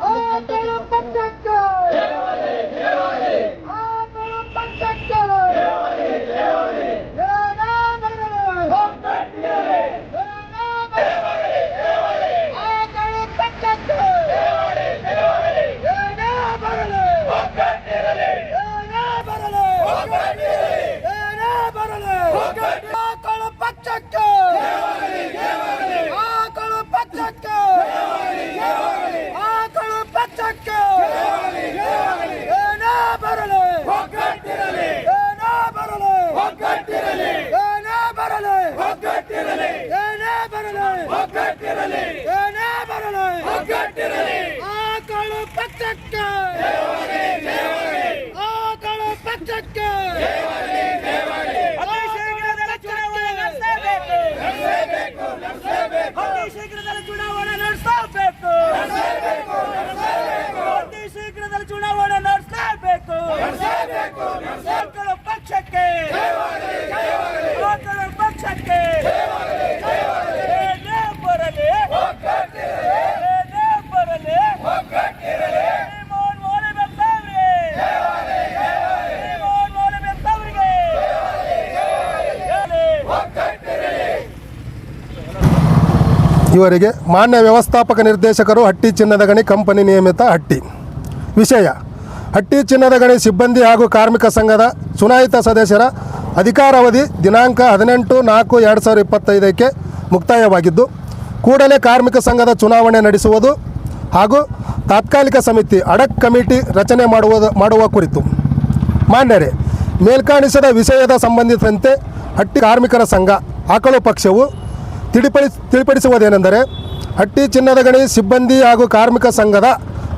¡Oh, te lo pateco! ಪಕ್ಷಕ್ಕೆ. ಆಕಳ ಪಕ್ಷಕ್ಕೆ. ಅತಿ ಶೀಘ್ರದಲ್ಲೇ ಚುನಾವಣೆ ನಡೆಸಬೇಕು. ಅತಿ ಶೀಘ್ರದಲ್ಲಿ ಚುನಾವಣೆ ನಡೆಸಬೇಕು. ಮಕ್ಕಳು ಪಕ್ಷಕ್ಕೆ. ಮಕ್ಕಳು ಪಕ್ಷಕ್ಕೆ. ಇವರಿಗೆ ಮಾನ್ಯ ವ್ಯವಸ್ಥಾಪಕ ನಿರ್ದೇಶಕರು ಹಟ್ಟಿ ಚಿನ್ನದ ಗಣಿ ಕಂಪನಿ ನಿಯಮಿತ ಹಟ್ಟಿ. ವಿಷಯ, ಹಟ್ಟಿ ಚಿನ್ನದ ಗಣಿ ಸಿಬ್ಬಂದಿ ಹಾಗೂ ಕಾರ್ಮಿಕ ಸಂಘದ ಚುನಾಯಿತ ಸದಸ್ಯರ ಅಧಿಕಾರಾವಧಿ ದಿನಾಂಕ ಹದಿನೆಂಟು ನಾಲ್ಕು ಎರಡು ಸಾವಿರದ ಇಪ್ಪತ್ತೈದಕ್ಕೆ ಮುಕ್ತಾಯವಾಗಿದ್ದು, ಕೂಡಲೇ ಕಾರ್ಮಿಕ ಸಂಘದ ಚುನಾವಣೆ ನಡೆಸುವುದು ಹಾಗೂ ತಾತ್ಕಾಲಿಕ ಸಮಿತಿ ಅಡಕ್ ಕಮಿಟಿ ರಚನೆ ಮಾಡುವುದು, ಮಾಡುವ ಕುರಿತು. ಮಾನ್ಯರೇ, ಮೇಲ್ಕಾಣಿಸದ ವಿಷಯದ ಸಂಬಂಧಿಸಿದಂತೆ ಹಟ್ಟಿ ಕಾರ್ಮಿಕರ ಸಂಘ, ಆಕಳು ಪಕ್ಷವು ತಿಳಿಪಡಿ ತಿಳಿಪಡಿಸುವುದೇನೆಂದರೆ ಹಟ್ಟಿ ಚಿನ್ನದ ಗಣಿ ಸಿಬ್ಬಂದಿ ಹಾಗೂ ಕಾರ್ಮಿಕ ಸಂಘದ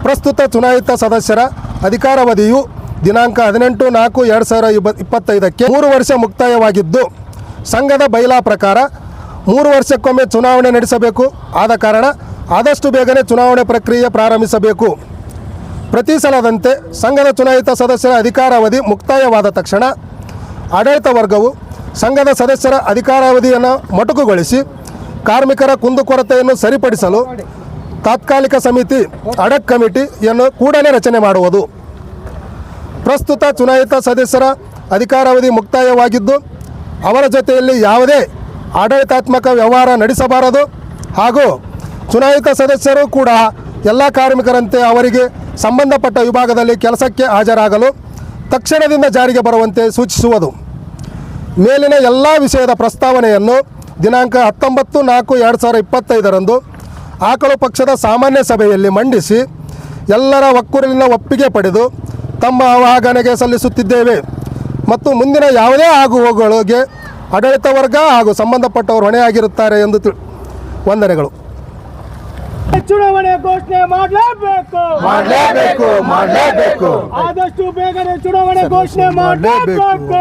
ಪ್ರಸ್ತುತ ಚುನಾಯಿತ ಸದಸ್ಯರ ಅಧಿಕಾರಾವಧಿಯು ದಿನಾಂಕ ಹದಿನೆಂಟು ನಾಲ್ಕು ಎರಡು ಸಾವಿರ ಇಬ್ಬ ಇಪ್ಪತ್ತೈದಕ್ಕೆ ಮೂರು ವರ್ಷ ಮುಕ್ತಾಯವಾಗಿದ್ದು, ಸಂಘದ ಬೈಲಾ ಪ್ರಕಾರ ಮೂರು ವರ್ಷಕ್ಕೊಮ್ಮೆ ಚುನಾವಣೆ ನಡೆಸಬೇಕು. ಆದ ಕಾರಣ ಆದಷ್ಟು ಬೇಗನೆ ಚುನಾವಣೆ ಪ್ರಕ್ರಿಯೆ ಪ್ರಾರಂಭಿಸಬೇಕು. ಪ್ರತಿ ಸಲದಂತೆ ಸಂಘದ ಚುನಾಯಿತ ಸದಸ್ಯರ ಅಧಿಕಾರಾವಧಿ ಮುಕ್ತಾಯವಾದ ತಕ್ಷಣ ಆಡಳಿತ ವರ್ಗವು ಸಂಘದ ಸದಸ್ಯರ ಅಧಿಕಾರಾವಧಿಯನ್ನು ಮೊಟಕುಗೊಳಿಸಿ ಕಾರ್ಮಿಕರ ಕುಂದುಕೊರತೆಯನ್ನು ಸರಿಪಡಿಸಲು ತಾತ್ಕಾಲಿಕ ಸಮಿತಿ, ಅಡಕ್ ಕಮಿಟಿಯನ್ನು ಕೂಡಲೇ ರಚನೆ ಮಾಡುವುದು. ಪ್ರಸ್ತುತ ಚುನಾಯಿತ ಸದಸ್ಯರ ಅಧಿಕಾರಾವಧಿ ಮುಕ್ತಾಯವಾಗಿದ್ದು, ಅವರ ಜೊತೆಯಲ್ಲಿ ಯಾವುದೇ ಆಡಳಿತಾತ್ಮಕ ವ್ಯವಹಾರ ನಡೆಸಬಾರದು ಹಾಗೂ ಚುನಾಯಿತ ಸದಸ್ಯರು ಕೂಡ ಎಲ್ಲ ಕಾರ್ಮಿಕರಂತೆ ಅವರಿಗೆ ಸಂಬಂಧಪಟ್ಟ ವಿಭಾಗದಲ್ಲಿ ಕೆಲಸಕ್ಕೆ ಹಾಜರಾಗಲು ತಕ್ಷಣದಿಂದ ಜಾರಿಗೆ ಬರುವಂತೆ ಸೂಚಿಸುವುದು. ಮೇಲಿನ ಎಲ್ಲ ವಿಷಯದ ಪ್ರಸ್ತಾವನೆಯನ್ನು ದಿನಾಂಕ ಹತ್ತೊಂಬತ್ತು ನಾಲ್ಕು ಎರಡು ಸಾವಿರ ಇಪ್ಪತ್ತೈದರಂದು ಆಕಳು ಪಕ್ಷದ ಸಾಮಾನ್ಯ ಸಭೆಯಲ್ಲಿ ಮಂಡಿಸಿ ಎಲ್ಲರ ಒಕ್ಕೂರಿನ ಒಪ್ಪಿಗೆ ಪಡೆದು ತಮ್ಮ ಆವಾಹನೆಗೆ ಸಲ್ಲಿಸುತ್ತಿದ್ದೇವೆ. ಮತ್ತು ಮುಂದಿನ ಯಾವುದೇ ಆಗುಹೋಗುಗಳಿಗೆ ಆಡಳಿತ ವರ್ಗ ಹಾಗೂ ಸಂಬಂಧಪಟ್ಟವರು ಹೊಣೆಯಾಗಿರುತ್ತಾರೆ ಎಂದು ತಿಳಿ ವಂದನೆಗಳು. ಚುನಾವಣೆ ಘೋಷಣೆ ಮಾಡಲೇಬೇಕು. ಮಾಡಲೇಬೇಕು ಮಾಡಲೇಬೇಕು. ಆದಷ್ಟು ಬೇಗನೆ ಚುನಾವಣೆ ಘೋಷಣೆ ಮಾಡಲೇಬೇಕು.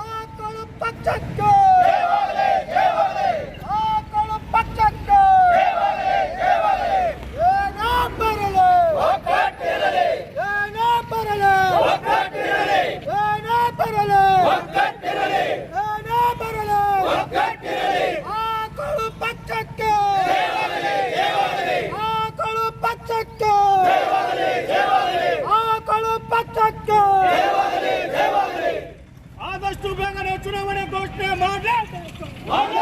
ಆಕಳು ಪಕ್ಷಕ್ಕೆ ಆಕಳು ಪಕ್ಷಕ್ಕೆ ಏನೇ ಬರಲಿ ಏನೇ ಬರಲಿ ಏನೇ ಬರಲಿ ಏನೇ ಬರಲಿ ಆಕಳು ಪಕ್ಷಕ್ಕೆ ಆಕಳು ಪಕ್ಷಕ್ಕೆ ಆಕಳು ಪಕ್ಷಕ್ಕೆ ಆದಷ್ಟು ಬೇಗನೆ ಚುನಾವಣೆ ಘೋಷಣೆ ಮಾಡಲೇಬೇಕು